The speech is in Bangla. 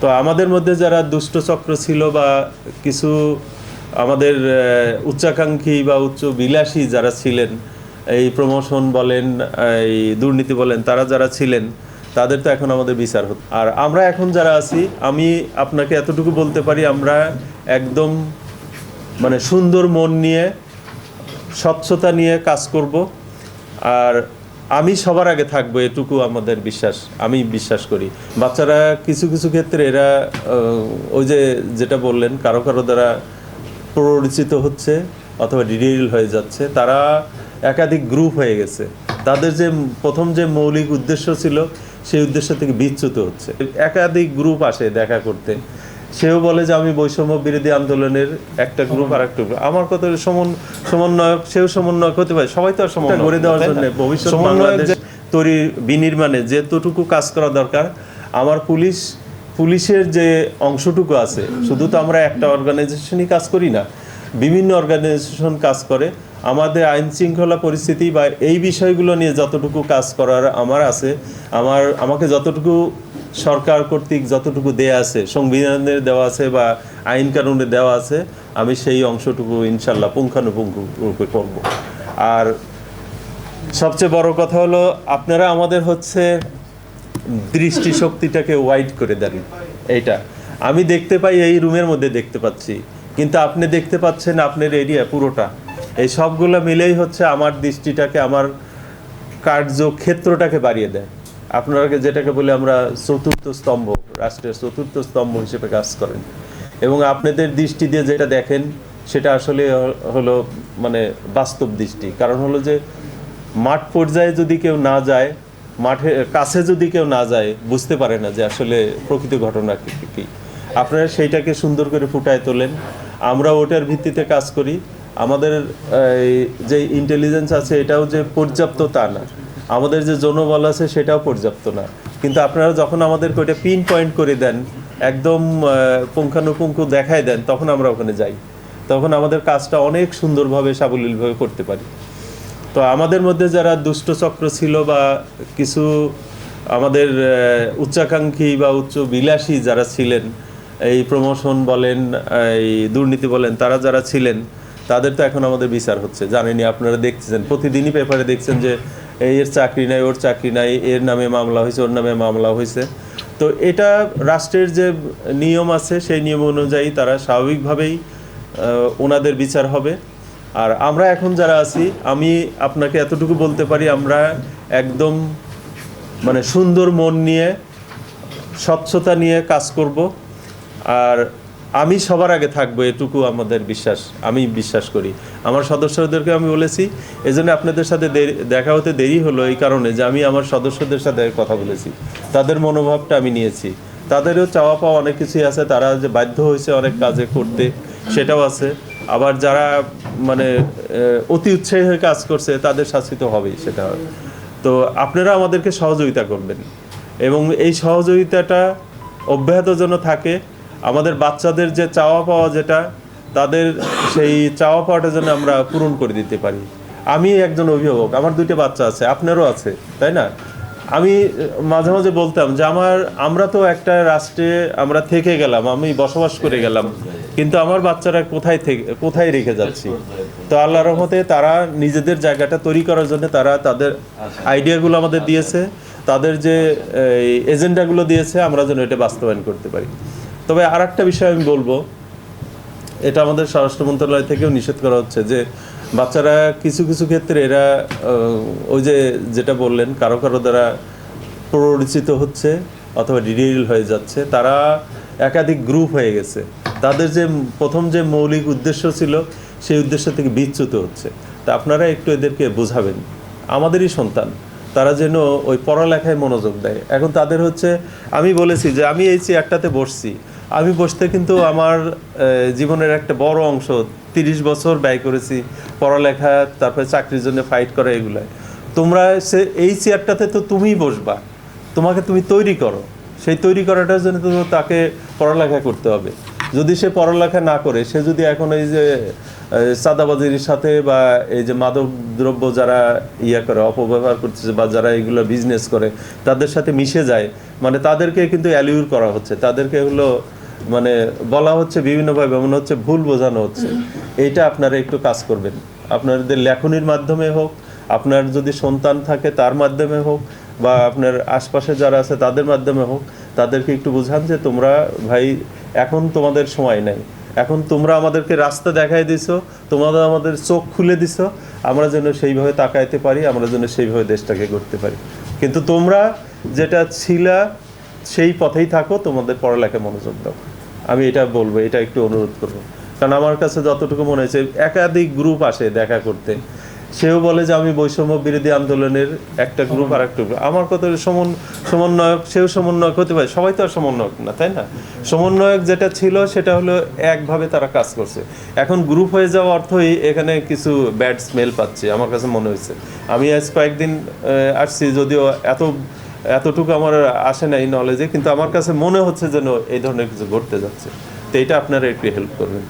তো আমাদের মধ্যে যারা দুষ্ট চক্র ছিল বা কিছু আমাদের উচ্চাকাঙ্ক্ষী বা উচ্চ বিলাসী যারা ছিলেন, এই প্রমোশন বলেন, এই দুর্নীতি বলেন, তারা যারা ছিলেন, তাদের তো এখন আমাদের বিচার হতো। আর আমরা এখন যারা আছি, আমি আপনাকে এতটুকু বলতে পারি, আমরা একদম মানে সুন্দর মন নিয়ে, স্বচ্ছতা নিয়ে কাজ করব। আর আমি সবার আগে থাকব, এটুকু আমাদের বিশ্বাস, আমি বিশ্বাস করি। বাচ্চারা কিছু কিছু ক্ষেত্রে এরা ওই যে যেটা বললেন, কারও কারও দ্বারা প্ররোচিত হচ্ছে অথবা ডিটেইল হয়ে যাচ্ছে, তারা একাধিক গ্রুপ হয়ে গেছে। তাদের যে প্রথম যে মৌলিক উদ্দেশ্য ছিল, সেই উদ্দেশ্য থেকে বিচ্যুত হচ্ছে। একাধিক গ্রুপ আসে দেখা করতে। সেও বলে যে আমি বৈষম্য বিরোধী আন্দোলনের একটা গ্রুপ আর একটা গ্রুপ আমার কথা সমন সমন্বয়ক সেও সমন্বয়ক হতে পারে। সবাই তো আর সমন্বয় গড়ে দেওয়ার জন্য ভবিষ্যৎ বাংলাদেশ তৈরি বিনির্মাণে যেতটুকু কাজ করা দরকার আমার পুলিশ পুলিশের যে অংশটুকু আছে শুধু তো আমরা একটা অর্গানাইজেশনই কাজ করি না বিভিন্ন অর্গানাইজেশন কাজ করে আমাদের আইন শৃঙ্খলা পরিস্থিতি বা এই বিষয়গুলো নিয়ে যতটুকু কাজ করার আমার আছে আমার আমাকে যতটুকু সরকার কর্তৃক যতটুকু দেয়া আছে, সংবিধানের দেওয়া আছে বা আইন কানুনে দেওয়া আছে, আমি সেই অংশটুকু ইনশাল্লাহ পুঙ্খানুপুঙ্খ রূপে করব। আর সবচেয়ে বড় কথা হলো, আপনারা আমাদের হচ্ছে দৃষ্টিশক্তিটাকে ওয়াইড করে দেন। এইটা। আমি দেখতে পাই এই রুমের মধ্যে দেখতে পাচ্ছি, কিন্তু আপনি দেখতে পাচ্ছেন আপনার এরিয়া পুরোটা। এই সবগুলো মিলেই হচ্ছে আমার দৃষ্টিটাকে, আমার কার্যক্ষেত্রটাকে বাড়িয়ে দেয়। আপনারা যেটাকে বলে আমরা চতুর্থ স্তম্ভ, রাষ্ট্রের চতুর্থ স্তম্ভ হিসেবে কাজ করেন। এবং আপনাদের দৃষ্টি দিয়ে যেটা দেখেন, সেটা আসলে হলো মানে বাস্তব দৃষ্টি। কারণ হলো যে, মাঠ পর্যায়ে যদি কেউ না যায়, মাঠে, কাছে যদি কেউ না যায়, বুঝতে পারে না যে আসলে প্রকৃত ঘটনা কি আপনারা সেইটাকে সুন্দর করে ফুটায় তোলেন। আমরা ওটার ভিত্তিতে কাজ করি। আমাদের যে ইন্টেলিজেন্স আছে, এটাও যে পর্যাপ্ত তা না। আমাদের যে জনবল আছে সেটাও পর্যাপ্ত না। কিন্তু আপনারা যখন আমাদেরকে ওইটা পিন পয়েন্ট করে দেন, একদম পুঙ্খানুপুঙ্খ দেখায় দেন, তখন আমরা ওখানে যাই। তখন আমাদের কাজটা অনেক সুন্দরভাবে, সাবলীলভাবে করতে পারি। তো আমাদের মধ্যে যারা দুষ্ট চক্র ছিল বা কিছু আমাদের উচ্চাকাঙ্ক্ষী বা উচ্চ বিলাসী যারা ছিলেন, এই প্রমোশন বলেন, এই দুর্নীতি বলেন, তারা যারা ছিলেন, তাদের তো এখন আমাদের বিচার হচ্ছে। জানেনই, আপনারা দেখছেন, প্রতিদিনই পেপারে দেখছেন যে এর চাকরি নাই, ওর চাকরি নাই, এর নামে মামলা হয়েছে, ওর নামে মামলা হয়েছে। তো এটা রাষ্ট্রের যে নিয়ম আছে, সেই নিয়ম অনুযায়ী তারা স্বাভাবিকভাবেই ওনাদের বিচার হবে। আর আমরা এখন যারা আছি, আমি আপনাকে এতটুকু বলতে পারি, আমরা একদম মানে সুন্দর মন নিয়ে, স্বচ্ছতা নিয়ে কাজ করব। আর আমি সবার আগে থাকব, এটুকু আমাদের বিশ্বাস, আমি বিশ্বাস করি। আমার সদস্যদেরকে আমি বলেছি এই জন্য আপনাদের সাথে দেখা হতে দেরি হলো এই কারণে যে আমি আমার সদস্যদের সাথে কথা বলেছি। তাদের মনোভাবটা আমি নিয়েছি। তাদেরও চাওয়া পাওয়া অনেক কিছুই আছে, তারা যে বাধ্য হয়েছে অনেক কাজে করতে, সেটাও আছে। আবার যারা মানে অতি উৎসাহী হয়ে কাজ করছে, তাদের শাসিত হবেই সেটা। তো আপনারা আমাদেরকে সহযোগিতা করবেন। এবং এই সহযোগিতাটা অব্যাহত যেন থাকে আমাদের বাচ্চাদের যে চাওয়া পাওয়া যেটা, তাদের সেই চাওয়া পাওয়াটা যেন আমরা পূরণ করে দিতে পারি। আমি একজন অভিভাবক, আমার দুইটা বাচ্চা আছে, আপনারও আছে, তাই না? আমি মাঝে মাঝে বলতাম যে আমার, আমরা তো একটা রাষ্ট্রে আমরা থেকে গেলাম, আমি বসবাস করে গেলাম, কিন্তু আমার বাচ্চারা কোথায় থেকে, কোথায় রেখে যাচ্ছি? তো আল্লাহ রহমতে তারা নিজেদের জায়গাটা তৈরি করার জন্য তারা তাদের আইডিয়াগুলো আমাদের দিয়েছে, তাদের যে এজেন্ডাগুলো দিয়েছে, আমরা যেন এটা বাস্তবায়ন করতে পারি। তবে আর একটা বিষয় আমি বলব, এটা আমাদের স্বরাষ্ট্র মন্ত্রণালয় থেকেও নিষেধ করা হচ্ছে যে বাচ্চারা কিছু কিছু ক্ষেত্রে এরা ওই যে যেটা বললেন, কারও কারও দ্বারা প্ররোচিত হচ্ছে অথবা ডিটেইল হয়ে যাচ্ছে, তারা একাধিক গ্রুপ হয়ে গেছে। তাদের যে প্রথম যে মৌলিক উদ্দেশ্য ছিল, সেই উদ্দেশ্য থেকে বিচ্যুত হচ্ছে। তা আপনারা একটু এদেরকে বোঝাবেন। আমাদেরই সন্তান, তারা যেন ওই পড়ালেখায় মনোযোগ দেয়। এখন তাদের হচ্ছে, আমি বলেছি যে আমি এই চেয়ারটাতে বসছি। আমি বসতে কিন্তু আমার জীবনের একটা বড় অংশ, তিরিশ বছর ব্যয় করেছি পড়ালেখা, তারপরে চাকরির জন্য ফাইট করা এগুলায়। তোমরা সে, এই চেয়ারটাতে তো তুমিই বসবা। তোমাকে তুমি তৈরি করো। সেই তৈরি করাটার জন্য তো তাকে পড়ালেখা করতে হবে। যদি সে পড়ালেখা না করে, সে যদি এখন এই যে চাঁদাবাজির সাথে বা এই যে মাদক দ্রব্য যারা ইয়া করে, অপব্যবহার করতেছে বা যারা এগুলো বিজনেস করে, তাদের সাথে মিশে যায় মানে তাদেরকে কিন্তু অ্যালিউর করা হচ্ছে। তাদেরকে হলো মানে বলা হচ্ছে বিভিন্নভাবে মনে হচ্ছে ভুল বোঝানো হচ্ছে। এইটা আপনারা একটু কাজ করবেন। আপনাদের লেখনির মাধ্যমে হোক, আপনার যদি সন্তান থাকে তার মাধ্যমে হোক, বা আপনার আশপাশে যারা আছে তাদের মাধ্যমে হোক, তাদেরকে একটু বোঝান যে তোমরা, ভাই, এখন তোমাদের সময় নাই। এখন তোমরা আমাদেরকে রাস্তা দেখাই দিছো তোমাদের আমাদের চোখ খুলে দিছো, আমরা যেন সেইভাবে তাকাইতে পারি, আমরা যেন সেইভাবে দেশটাকে করতে পারি। কিন্তু তোমরা যেটা ছিলা সেই পথেই থাকো তোমাদের পড়ালেখায় মনোযোগ দাও। আমি এটা বলব এটা একটু অনুরোধ করব। কারণ আমার কাছে যতটুকু মনে হয়েছে একাধিক গ্রুপ আসে দেখা করতে। সেও বলে যে আমি বৈষম্য বিরোধী আন্দোলনের একটা গ্রুপ আর একটা গ্রুপ আমার কথা সমন সমন্বয়ক সেও সমন্বয়ক হতে পারে। সবাই তো আর সমন্বয়ক না তাই না? সমন্বয়ক যেটা ছিল সেটা হলো একভাবে তারা কাজ করছে। এখন গ্রুপ হয়ে যাওয়া অর্থই এখানে কিছু ব্যাড স্মেল পাচ্ছে আমার কাছে মনে হয়েছে। আমি আজ কয়েকদিন আসছি যদিও এত এতটুকু আমার আসে না এই নলেজে কিন্তু আমার কাছে মনে হচ্ছে যেন এই ধরনের কিছু ঘটতে যাচ্ছে। তো এটা আপনারা একটু হেল্প করবেন